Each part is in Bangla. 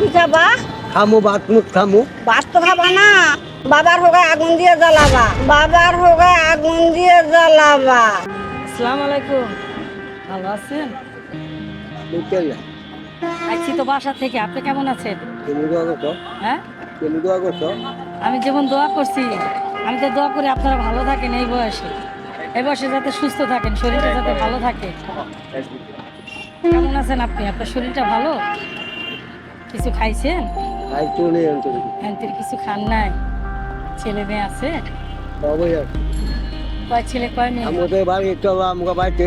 কি খাবা খামু ভাত মুখ খামু। ভাত তো খাবা না। বাবার হোগায় আগুন দিয়ে জ্বালাবা। বাবার হোগায় আগুন দিয়ে জ্বালাবা। আসসালামু আলাইকুম। ভালো আছেন? আছি তো বাসা থেকে। আপনি কেমন আছেন? তুমি দোয়া করছ হ্যাঁ? তুমি দোয়া করছ আমি যেমন দোয়া করছি আমি তো দোয়া করি আপনারা ভালো থাকেন এই বয়সে। এই বয়সে যাতে সুস্থ থাকেন শরীরটা যাতে ভালো থাকে। কেমন আছেন আপনি? আপনার শরীরটা ভালো? কিছু খাইছেন? অন্তর কিছু খান নাই? ছেলে মেয়ে আছে? সবাই আছে। কয় ছেলে কয় মেয়ে? আমাদের বাড়ি চলো আমাকে বাড়িতে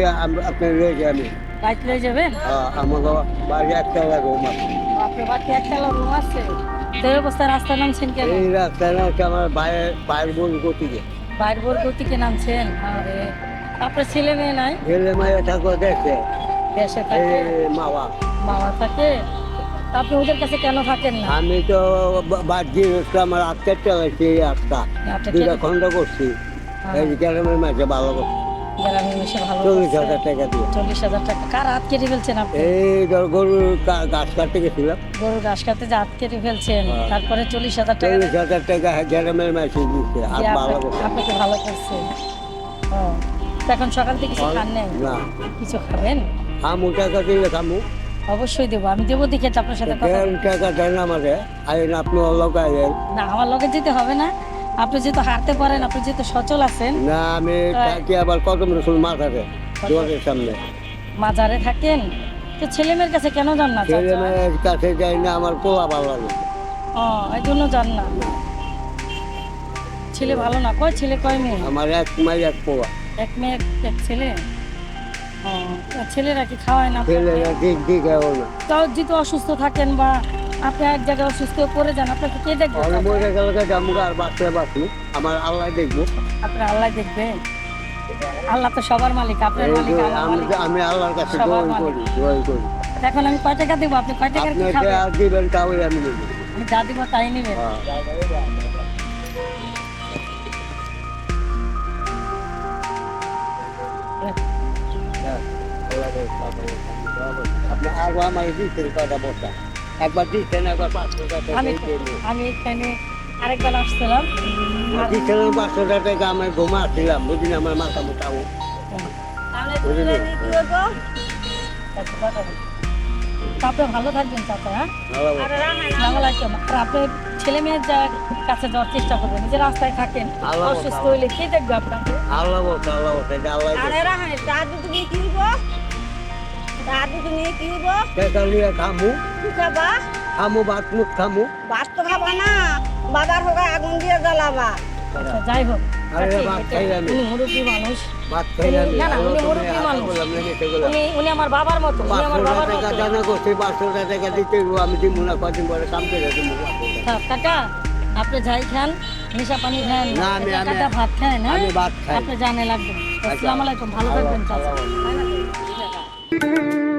আপনি রয়েছে আমি। বাইক লয়ে যাবেন? আহ, আমাকে বাড়ি একটা লাগো মাত্র আপনার বাকি একটা রুম আছে? তো এই অবস্থায় রাস্তা নামছেন কেন? এই রাস্তায় না হচ্ছে আমার বাইরে বোন গতিকে। বাইর গতিকে নামছেন? আরে আপনার ছেলে মেয়ে নাই? ছেলে মেয়ে ঠাকুর দেখছে দেশে থাকে? মামা মামা থাকে? তা আপনি ওদের কাছে কেন থাকেন না? আমি তো বা- বাদ দিয়ে হচ্ছে আমার আটটা চালাইছি এই আটটা দুটা খন্ড করছি। হ্যাঁ, এই গ্রামের মাঝে ভালো করছি। চল্লিশ হাজার টাকা দিয়ে। চল্লিশ হাজার টাকা। কার হাত কেটে ফেলছেন আপনি? এই ধর গরুর গাছ কাটতে গেছিলাম। গরু ঘাস কাটতে যে হাত কেটে ফেলছেন হ্যাঁ। তারপরে চল্লিশ হাজার টাকা চল্লিশ হাজার টাকা গ্রামের মাঝে দিচ্ছে আর ভালো আপনা- আপনাকে ভালো করছে। ও। এখন সকাল থেকে কিছু খান নাই? না। কিছু খাবেন? খামু টাকা খামু অবশ্যই দেবো আমি দেবো দেখে তো আপনার সাথে কথা। দেড় টাকা দেন আমাদের আইন আপনি অল্প আইন না আমার লগে যেতে হবে না। আপনি যেহেতু হাঁটতে পারেন আপনি যেহেতু সচল আছেন না আমি। থাকি আবার কদম রসুল মাথাতে দুয়ারের সামনে। মাজারে থাকেন? তো ছেলে মেয়ের কাছে কেন যান না ছেলে চাচা? মেয়ের কাছে যাই না আমার পোলা ভালো লাগে। ও এই জন্য যান না। ছেলে ভালো না কয় ছেলে কয় মেয়ে? আমার এক মাই এক পোলা। এক মেয়ে এক- এক ছেলে? ছেলেরা কি খাওয়ায় না ছেলেরা দিক দিক না? তাও যেহেতু অসুস্থ থাকেন বা আপনি এক জায়গায় অসুস্থ হয়ে পড়ে যান আপনাকে কে দেখবে আমি মরে গেলে যাব আর বাচ্চা বাঁচবো আমার আল্লাহ দেখব। আপনার আল্লাহ দেখবে? আল্লাহ তো সবার মালিক আপনার মালিক আমি আল্লাহর কাছে মালিক। করি দোয়াই করি। এখন আমি কয় টাকা দেবো? আপনি কয় টাকার আপনি কি খাবেন? যা দিবেন তাই আমি নেব। আমি যা দিব তাই নেবেন। আপনি আরও আমার দিচ্ছেন কটা বস্তা একবার দিচ্ছেন একবার পাঁচশো টাকা আমি এখানে আরেকবার আসছিলাম। দিচ্ছিলেন পাঁচশো টাকা আমি ঘুমাচ্ছিলাম বুঝলি আমার মাথা মোটাও তাহলে দুজনে নিয়ে কি হতো তা আপনি ভালো থাকবেন চাচা হ্যাঁ? আরে আপনি ছেলে মেয়ের কাছে যাওয়ার চেষ্টা করবেন যে রাস্তায় থাকেন অসুস্থ। হইলে কে দেখবে আপনাকে? আল্লাহ আল্লাহ আল্লাহ নিয়ে কি নিয়ে খামু? খাবা? খামু ভাত মুখ খামু। ভাত তো খাবা না বাবার আগুন দিয়ে জ্বালাবা। আচ্ছা যাই হোক আরে ভাত। খাইলাম। উনি মুরব্বী মানুষ। ভাত খাইলাম না, না, উনি আল্লাহ মানুষ। হাত করলাম, লেগে গেলাম। উনি উনি আমার বাবার মতো উনি আমার টাকা টাকা দিতে আমি দিব না কদিন পরে কাম করে দিব হ্যাঁ, কাকা আপনি যাই খান নেশা পানি খান না, আমি- আমি- ভাত খান আমি ভাত খাই। আপনি জানে লাগবে। আসসালামু আলাইকুম ভালো থাকবেন চাচা। Thank you.